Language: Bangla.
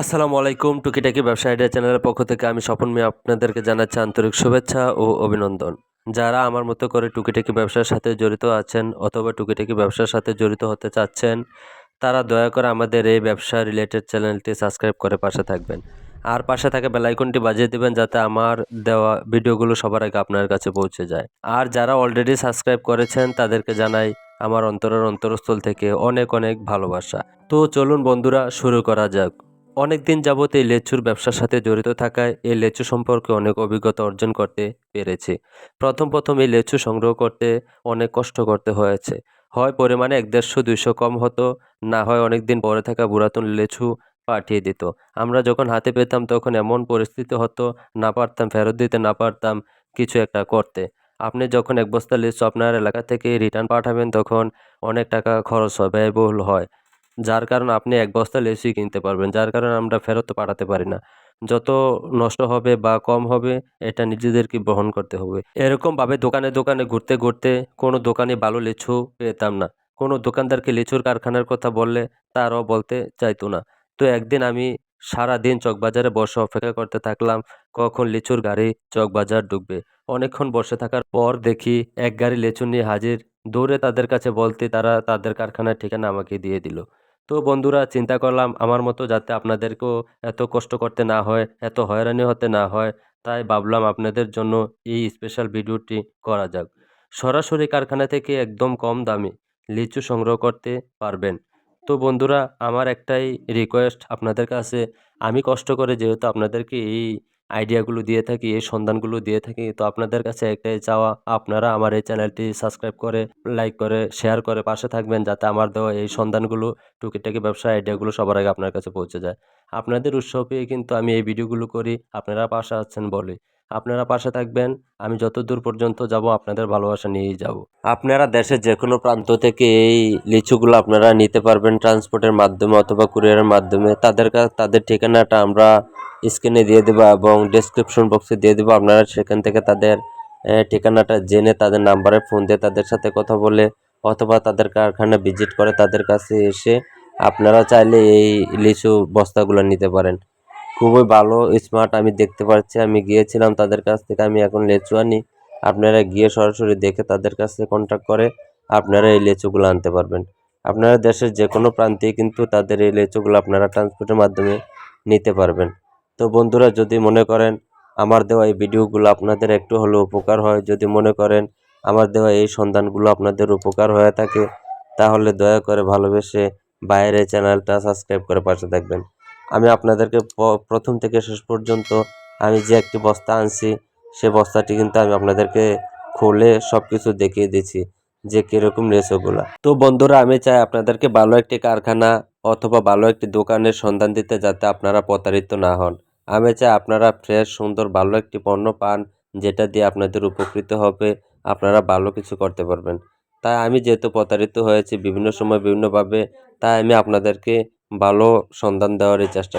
আসসালামু আলাইকুম টুকিটাকি ব্যবসা আইডিয়া চ্যানেলের পক্ষ থেকে আমি স্বপন মিয়া আপনাদেরকে জানাচ্ছি আন্তরিক শুভেচ্ছা ও অভিনন্দন। যারা আমার মতো করে টুকিটাকি ব্যবসার সাথে জড়িত আছেন অথবা টুকিটাকি ব্যবসার সাথে জড়িত হতে চাচ্ছেন, তারা দয়া করে আমাদের এই ব্যবসা রিলেটেড চ্যানেলটি সাবস্ক্রাইব করে পাশে থাকবেন। আর পাশে থাকা বেলাইকনটি বাজিয়ে দেবেন যাতে আমার দেওয়া ভিডিওগুলো সবার আগে আপনার কাছে পৌঁছে যায়। আর যারা অলরেডি সাবস্ক্রাইব করেছেন, তাদেরকে জানাই আমার অন্তরের অন্তরস্থল থেকে অনেক অনেক ভালোবাসা। তো চলুন বন্ধুরা, শুরু করা যাক। অনেক দিন যাবৎ এই লেচুর ব্যবসার সাথে জড়িত থাকায় এই লেচু সম্পর্কে অনেক অভিজ্ঞতা অর্জন করতে পেরেছি। প্রথম প্রথম এই লেচু সংগ্রহ করতে অনেক কষ্ট করতে হয়েছে। হয় পরিমাণে এক দেড়শো, দুইশো কম হতো, না হয় অনেক দিন পরে থাকা পুরাতন লেচু পাঠিয়ে দিত। আমরা যখন হাতে পেতাম তখন এমন পরিস্থিতি হতো, না পারতাম ফেরত দিতে, না পারতাম কিছু একটা করতে। আপনি যখন এক বস্তা লিচু আপনার এলাকা থেকে রিটার্ন পাঠাবেন তখন অনেক টাকা খরচ হয়, ব্যয়বহুল হয়। যার কারণে আপনি এক বস্তা লেচুই কিনতে পারবেন, যার কারণে আমরা ফেরত পাঠাতে পারি না। যত নষ্ট হবে বা কম হবে, এটা নিজেদেরকে বহন করতে হবে। এরকমভাবে দোকানে দোকানে ঘুরতে ঘুরতে কোনো দোকানে ভালো লিচু পেতাম না। কোনো দোকানদারকে লিচুর কারখানার কথা বললে তারাও বলতে চাইতো না। তো একদিন আমি সারা দিন চকবাজারে বসে অপেক্ষা করতে থাকলাম, কখন লিচুর গাড়ি চকবাজার ঢুকবে। অনেকক্ষণ বসে থাকার পর দেখি এক গাড়ি লিচু নিয়ে হাজির। দৌড়ে তাদের কাছে বলতে তারা তাদের কারখানার ঠিকানা আমাকে দিয়ে দিল। তো বন্ধুরা চিন্তা করলাম আমার মতো যাতে আপনাদেরকেও এত কষ্ট করতে না হয়, এত হয়রানি হতে না হয়, তাই ভাবলাম আপনাদের জন্য এই স্পেশাল ভিডিওটি করা যাক। সরাসরি কারখানা থেকে একদম কম দামে লিচু সংগ্রহ করতে পারবেন। তো বন্ধুরা, আমার একটাই রিকোয়েস্ট আপনাদের কাছে। আমি কষ্ট করে যেহেতু আপনাদেরকে এই আইডিয়াগুলো দিয়ে থাকি, এই সন্ধানগুলো দিয়ে থাকি। তো আপনাদের কাছে একটাই চাওয়া, আপনারা আমার এই চ্যানেলটি সাবস্ক্রাইব করে, লাইক করে, শেয়ার করে পাশে থাকবেন যাতে আমার দেওয়া এই সন্ধানগুলো, টুকিটাকি ব্যবসা আইডিয়াগুলো সবার আগে আপনার কাছে পৌঁছে যায়। আপনাদের উৎসবে কিন্তু আমি এই ভিডিওগুলো করি, আপনারা পাশে আছেন বলে আপনারা পাশে থাকবেন। আমি যত দূর পর্যন্ত যাব, আপনাদের ভালোবাসা নিয়েই যাব। আপনারা দেশের যে কোনো প্রান্ত থেকে এই লিচুগুলো আপনারা নিতে পারবেন ট্রান্সপোর্টের মাধ্যমে অথবা কুরিয়ারের মাধ্যমে। তাদের তাদের ঠিকানাটা আমরা স্ক্রিনে দিয়ে দেবো এবং ডেসক্রিপশন বক্সে দিয়ে দেবো। আপনারা সেখান থেকে তাদের ঠিকানাটা জেনে তাদের নাম্বারে ফোন দিয়ে তাদের সাথে কথা বলে অথবা তাদের কারখানা ভিজিট করে তাদের কাছে এসে আপনারা চাইলে এই লিচু বস্তাগুলো নিতে পারেন। খুবই ভালো স্মার্ট আমি দেখতে পাচ্ছি। আমি গিয়েছিলাম তাদের কাছ থেকে, আমি এখন লেচু আনি আপনারা গিয়ে সরাসরি দেখে তাদের কাছে কন্ট্যাক্ট করে আপনারা এই লেচুগুলো আনতে পারবেন। আপনারা দেশের যে কোনো প্রান্তেই কিন্তু তাদের এই লেচুগুলো আপনারা ট্রান্সপোর্টের মাধ্যমে নিতে পারবেন। তো বন্ধুরা, যদি মনে করেন আমার দেওয়া এই ভিডিওগুলো আপনাদের একটু হলেও উপকার হয়, যদি মনে করেন আমার দেওয়া এই সন্ধানগুলো আপনাদের উপকার হয়ে থাকে, তাহলে দয়া করে ভালোবেসে বাইরে চ্যানেলটা সাবস্ক্রাইব করে পাশে থাকবেন। আমি আপনাদেরকে প্রথম থেকে শেষ পর্যন্ত আমি যে একটি বস্তা আনছি, সে বস্তাটি কিন্তু আমি আপনাদেরকে খুলে সব কিছু দেখিয়ে দিচ্ছি যে কীরকম লেচুগুলা তো বন্ধুরা, আমি চাই আপনাদেরকে ভালো একটি কারখানা অথবা ভালো একটি দোকানের সন্ধান দিতে যাতে আপনারা প্রতারিত না হন। আমি চাই আপনারা ফ্রেশ, সুন্দর, ভালো একটি পণ্য পান, যেটা দিয়ে আপনাদের উপকৃত হবে, আপনারা ভালো কিছু করতে পারবেন। তাই আমি যেহেতু প্রতারিত হয়েছি বিভিন্ন সময় বিভিন্নভাবে, তাই আমি আপনাদেরকে ভালো সন্ধান দেওয়ারই চেষ্টা